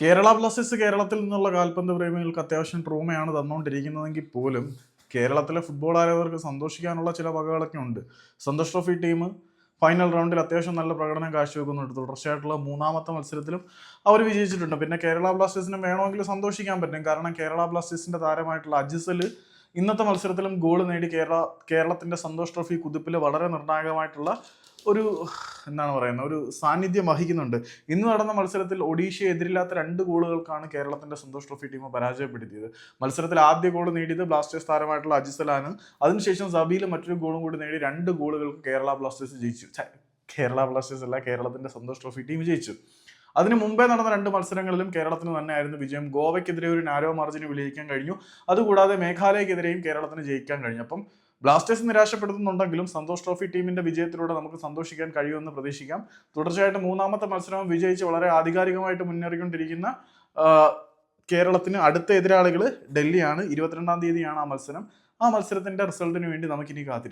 Kerala Blasters കേരളത്തിൽ നിന്നുള്ള കാൽപന്ത് പ്രേമികൾക്ക് അത്യാവശ്യം ട്രോമയാണ് തന്നുകൊണ്ടിരിക്കുന്നതെങ്കിൽ പോലും കേരളത്തിലെ ഫുട്ബോൾ ആരാധകർക്ക് സന്തോഷിക്കാനുള്ള ചില വകകളൊക്കെ ഉണ്ട്. സന്തോഷ് ട്രോഫി ടീം ഫൈനൽ റൗണ്ടിൽ അത്യാവശ്യം നല്ല പ്രകടനം കാഴ്ചവെക്കുന്നുണ്ട്. തുടർച്ചയായിട്ടുള്ള മൂന്നാമത്തെ മത്സരത്തിലും അവർ വിജയിച്ചിട്ടുണ്ട്. പിന്നെ കേരള ബ്ലാസ്റ്റേഴ്സിന് വേണമെങ്കിൽ സന്തോഷിക്കാൻ പറ്റും. കാരണം കേരള ബ്ലാസ്റ്റേഴ്സിന്റെ താരമായിട്ടുള്ള അജിസൽ ഇന്നത്തെ മത്സരത്തിലും ഗോൾ നേടി കേരള കേരളത്തിന്റെ സന്തോഷ് ട്രോഫി കുതിപ്പിൽ വളരെ നിർണായകമായിട്ടുള്ള ഒരു എന്താണ് പറയുന്നത് ഒരു സാന്നിധ്യം വഹിക്കുന്നുണ്ട്. ഇന്ന് നടന്ന മത്സരത്തിൽ ഒഡീഷയെ എതിരില്ലാത്ത രണ്ട് ഗോളുകൾക്കാണ് കേരളത്തിന്റെ സന്തോഷ് ട്രോഫി ടീം പരാജയപ്പെടുത്തിയത്. മത്സരത്തിൽ ആദ്യ ഗോൾ നേടിയത് ബ്ലാസ്റ്റേഴ്സ് താരമായിട്ടുള്ള അജിസലാണ്. അതിനുശേഷം സബീൽ മറ്റൊരു ഗോളും കൂടി നേടി രണ്ട് ഗോളുകൾക്ക് കേരള ബ്ലാസ്റ്റേഴ്സ് ജയിച്ചു. കേരള ബ്ലാസ്റ്റേഴ്സ് അല്ല കേരളത്തിന്റെ സന്തോഷ് ട്രോഫി ടീം ജയിച്ചു. അതിന് മുമ്പേ നടന്ന രണ്ട് മത്സരങ്ങളിലും കേരളത്തിന് തന്നെയായിരുന്നു വിജയം. ഗോവയ്ക്കെതിരെ ഒരു നാരോ മാർജിന് വിജയിക്കാൻ കഴിഞ്ഞു. അതുകൂടാതെ മേഘാലയക്കെതിരെയും കേരളത്തിന് ജയിക്കാൻ കഴിഞ്ഞു. അപ്പം ബ്ലാസ്റ്റേഴ്സ് നിരാശപ്പെടുത്തുന്നുണ്ടെങ്കിലും സന്തോഷ് ട്രോഫി ടീമിന്റെ വിജയത്തിലൂടെ നമുക്ക് സന്തോഷിക്കാൻ കഴിയുമെന്ന് പ്രതീക്ഷിക്കാം. തുടർച്ചയായിട്ട് മൂന്നാമത്തെ മത്സരവും വിജയിച്ച് വളരെ ആധികാരികമായിട്ട് മുന്നേറിക്കൊണ്ടിരിക്കുന്ന കേരളത്തിന് അടുത്ത എതിരാളികൾ ഡൽഹിയാണ്. ഇരുപത്തിരണ്ടാം തീയതിയാണ് ആ മത്സരം. ആ മത്സരത്തിന്റെ റിസൾട്ടിന് വേണ്ടി നമുക്കിനി കാത്തിരിക്കാം.